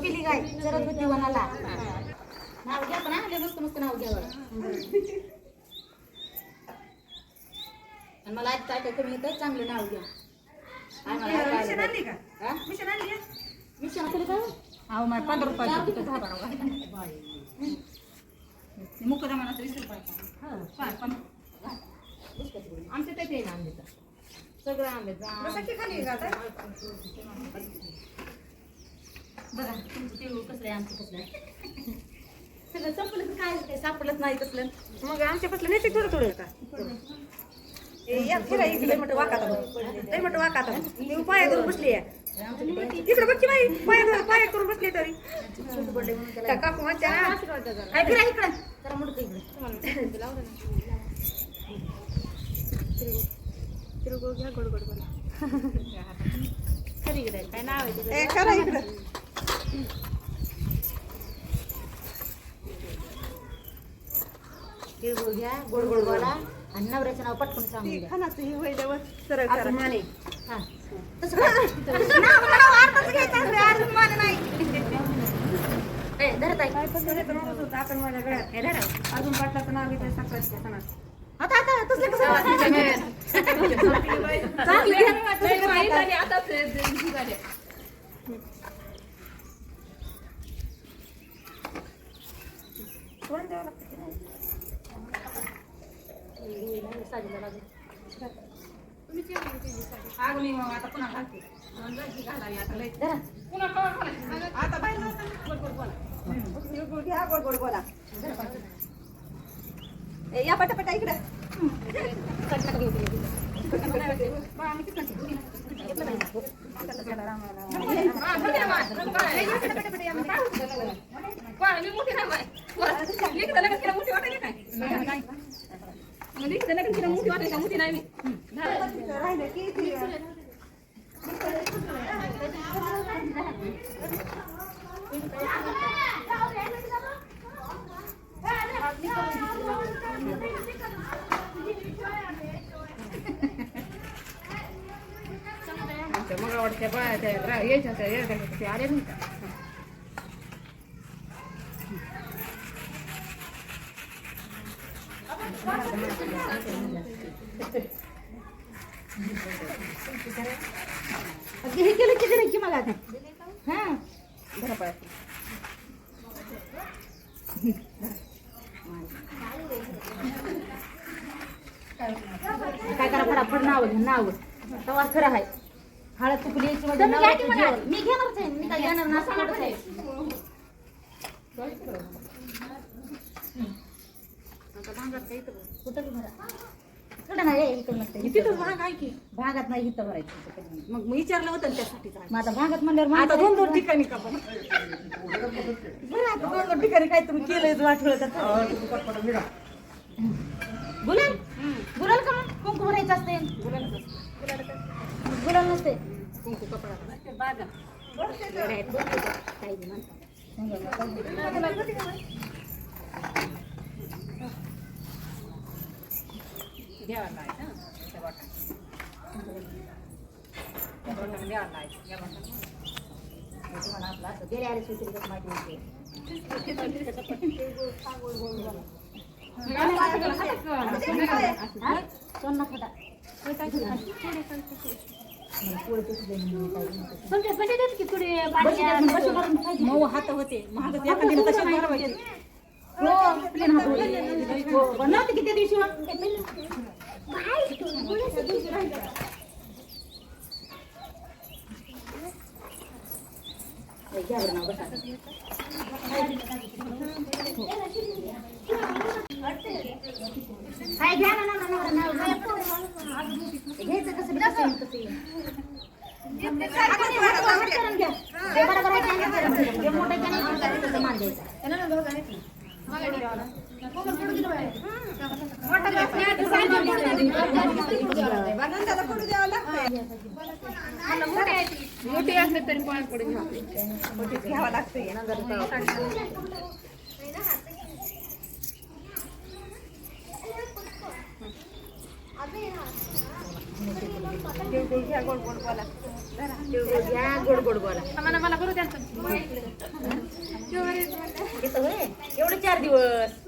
पिली गाय चरत होती वनाला. नाव घ्या पण हा, लय मस्त मस्त नाव घ्या बरं. आणि मला ऐकता ऐका कमी येतं चांगलं नाव घ्या. मिशन आणली का? हा? मिशन आणली? आहे? मिशन अहो माय पंधरा रुपयाचं कुठं दहा बारा रुपये. मुकदमानाचं वीस रुपयाचं. हा. पाच पंधरा. आमच्या आहे ना आंब्याचं सगळं आंब्याचं बसा की खाली का आता? बघा तुमचं तिळगुळ कसलं आहे आमचं कसलं आहे. सगळं संपलं तर काय ते सापडलंच नाही कसलं मग आमच्या पासलं नाही ते थोडं थोडं का? फिरा इकडे मोठं वाकाता लय मोठं वाकाता मी पाया करून बसली आहे. इकडे बघ की बाई पाया पाया करून बसली तरी. त्या काकू म्हणत्या काय फिरा इकडं? जरा मुडकं इकडं. तिळगुळ घ्या गोड गोड बोला खरी इकडे काय नाव आहे इकडं. तिळगुळ घ्या गोड गोड बोला आणि नवऱ्याचं नाव पटकन सांगून द्या खानाचं हे व्हायल्यावर सरळ करा माने हा तसं करा. नाव नाव अर्थच घ्यायचं असतं, अर्थ माने नाही ए, धरत आहे काय पण म्हणत होतं, आपण माझ्या गळ्यात ए, धरा. अजून पाटलाचं नाव घेतलं साखरेच्या सणात आता आता तसलं कसं चांगली घ्या. तसलं कसं काय? कोण द्यावं लागतं? साडीला लागेल. आग मी मग आता पुन्हा घालते घालावी आता लय धरा. आता बाहेर जाताना गोड गोड बोला तिळगुळ घ्या गोड गोड बोला ए, या पटापटा इकडे राहिले की ती- मग आवडत्या बाया यायच्या ते आले नाही का हे केलं की दिलं की मला आता? हा. धरा काय करा फटाफट नाव घ्या नाव. तवा खरं आहे. हळद चुकली यायची म्हणजे. मी घेणारच आहे. मी काय घेणार ना आहे. कुठं भरा इकडं नाही इकडं नसतं तिथं इथं महाग आहे की? भागात नाही इथं भरायचं मग मी विचारलं होतं. मग आता भागात म्हणल्यावर आता माणसं दोन दोन ठिकाणी का पण बरं आता दोन दोन ठिकाणी काय तुम्ही केलंय वाटलं तर गुलाल? गुलाल का मग? कुंकू भरायचं असते. गुलाल नसते. कुंकू कपडा. काही म्हणतात. घ्यावा नाही ना त्या वाटाणे. त्या वाटाणे द्यावा या तुम्हाला असं गेल्या आले माहिती होते खटा मऊ हात होते महागच एखादीला तशाच बनवते किती दिवशी काय घ्या ना ना ना ना ना घ्यायचं कसं बी कसं येईल, कसं येईल. हाताने हात- हात करून घ्या. जे बरोबर आहे ते हात करून घ्या. जे मोठं आहे त्याने हात करायचं, तसं मान द्यायचा. बागांच्याला पडू द्यावं लागतंय. मोठी असले तरी पण पडू घ्यावं घ्या. गोड गोड बोला घ्या गोड गोड बोला मला करू द्या? एवढे चार दिवस.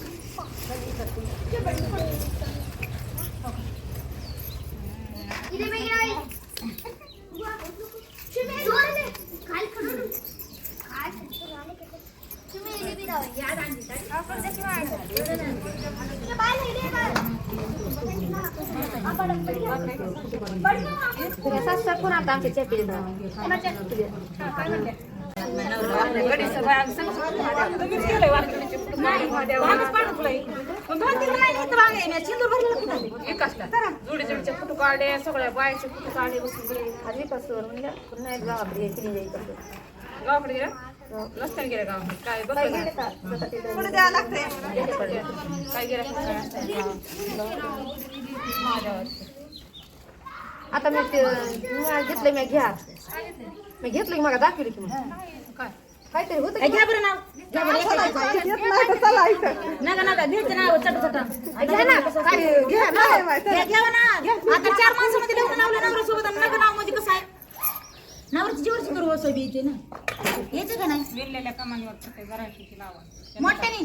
कोण आता आमच्या फोटो काढले सगळ्या बायचे फोटो काढले बसून गेले गावाकडे गेला काय बघ काय गेला आता मी घेतलं मी घ्या मी घेतलं की मला दाखवली की काय काहीतरी होतं घ्या बरं नाव घ्या नाव ना घ्या नाव. ना आता चार माणसामध्ये लावलं नवरा सोबत नाव म्हणजे कसं आहे नवऱ्याची जीवरची करू असं बी येते ना. येते का नाही? विरलेल्या कमानीवर करते द्राक्षाची लावण. मोठ्याने?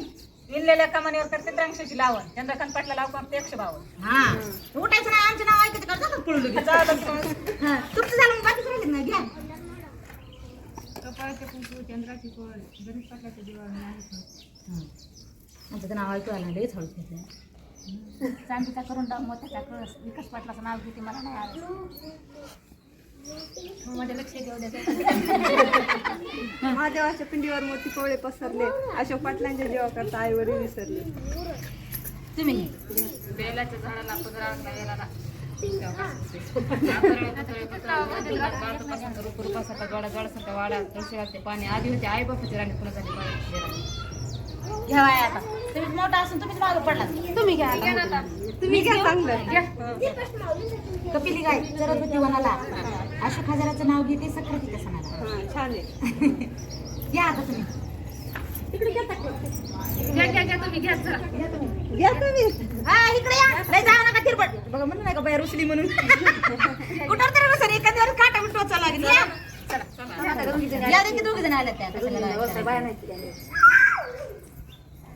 विरलेल्या कमानीवर करते द्राक्षाची लावण. चंद्रकांत पाटला लाव करते एकशे बावन्न. हा. उठायचं नाही आमचे नाव ऐकायचं का? जातात पळून लगेच. हा, तुमचं झालं मग बाकीच राहिलं ना घ्या. कपाळाचे कुंकू चंद्राची कोळ गणेश पाटलाचे दिवाळ आमचं तर नाव ऐकू आलं लयच हळूच घेतलं चांदीचा करून टाक मोत्याचा कळस. विकास पाटलाचं नाव घेते मला नाही आलं. माझ्या लक्ष देऊ द्या. महादेवाच्या पिंडीवर मोती कोवळे पसरले. अशोक पाटलांच्या जीवा करता आईवरी विसरले. तुम्ही? बेलाच्या झाडाला कुदराला याला पाणी आधी होते आई बापाची राणी आता. तुम्ही मोठा असून तुम्हीच मागं पडला तुम्ही घ्या आता. तुम्ही घ्या चांगलं. कपिली गाय सरस्वती वनाला. अशोक हजाराचं नाव घेते सक्रातीच्या सणाला. छान आहे. घ्या आता तुम्ही. घ्या घ्या घ्या तुम्ही घ्या चला घ्या तुम्ही. हा इकडे या. लय जाऊ नका तिरपट बघा म्हणून नाही का बाया रुसली म्हणून. कुठं तरी रुसली एखाद्या वेळेस काटा मिटवायचा लागेल. या. या दे की दोघी जण आल्या त्या कशाला बाया नाही. तिला.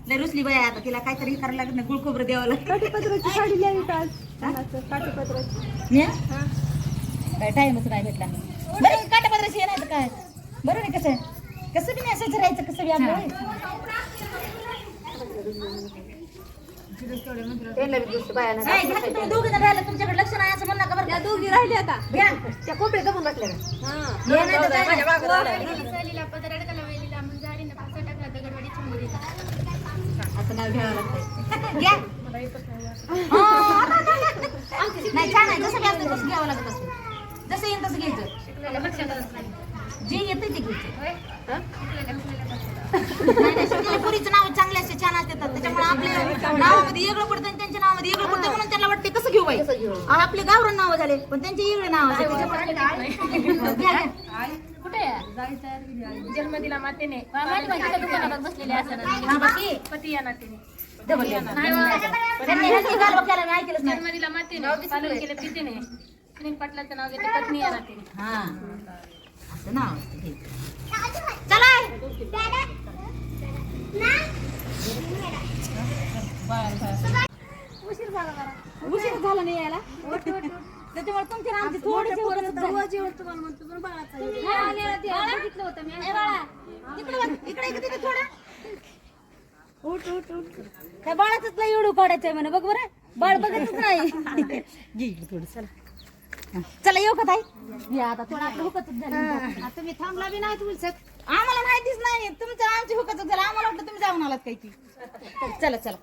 लय रुसली बाया आता तिला काहीतरी करायला लागत नाही गुळ खोबरं द्यावं लागेल. काठीपत्राची साडी लिहावी का आज? सणाचं काठीपत्राची. ने? काय टाइमच नाही भेटला. बरं काटापत्राची ये नाही तर काय? बरं नाही कसं? आहे? कसं बी नाही असं राहायचं कसं बी आपलं नाही. घ्या की तुम्ही दोघी जण राहिला तुमच्याकडे लक्ष नाही असं म्हणलं का बरं त्या दोघी राहिल्या आता. घ्या. त्या कोपऱ्या जमून बसल्या. का? हा. ये नाही तर काय नाही. नाव घ्यावं लागतंय. घ्या. नाही छान आहे. जसं घ्यायचं तसं घ्यावं लागत असतं. जसं येईल तसं घ्यायचं. जे येतं ते घ्यायचं. नाही. नाही शिकलेल्या पोरीचं नाव चांगले असते छान असतात त्याच्यामुळे आपल्या नावामध्ये वेगळं पडतं आणि त्यांच्या नावामध्ये वेगळं पडतं म्हणून त्यांना वाटते कसं घेऊ बाई. आपले गावरान नाव झाले पण त्यांचे वेगळे नाव असते त्याच्यामुळे. कुठे जन्म दिला मातेने. दुकानात बसलेले बाकी पती या नातेने. जन्म दिला मातेने पालन केलं पितेने सुनील पाटलाचं नाव घेते पत्नी या नातेने. हा. असं नाव असतं ते. चला. उशीर झाला उशीर झाला नाही यायला? त्याच्यामुळे तुमची ना आमची तुम्हाला म्हणतो पण बघितलं होतं मी बाळा, इकडे थोडं. उठ उठ उठ. काय बाळाच लय एवढं काढायचंय म्हणे बघ बरं. बाळ बघतच नाही. घे इकडे थोडं चला. चला येऊ का ताई? या आता थोडं आपलं हुकतच झालं. आता मी थांबला बी नाही तुम्ही आम्हाला माहितीच नाही. तुमचं आमची हुकतच झालं. आम्हाला वाटलं तुम्ही जाऊन आलात काही चला चला.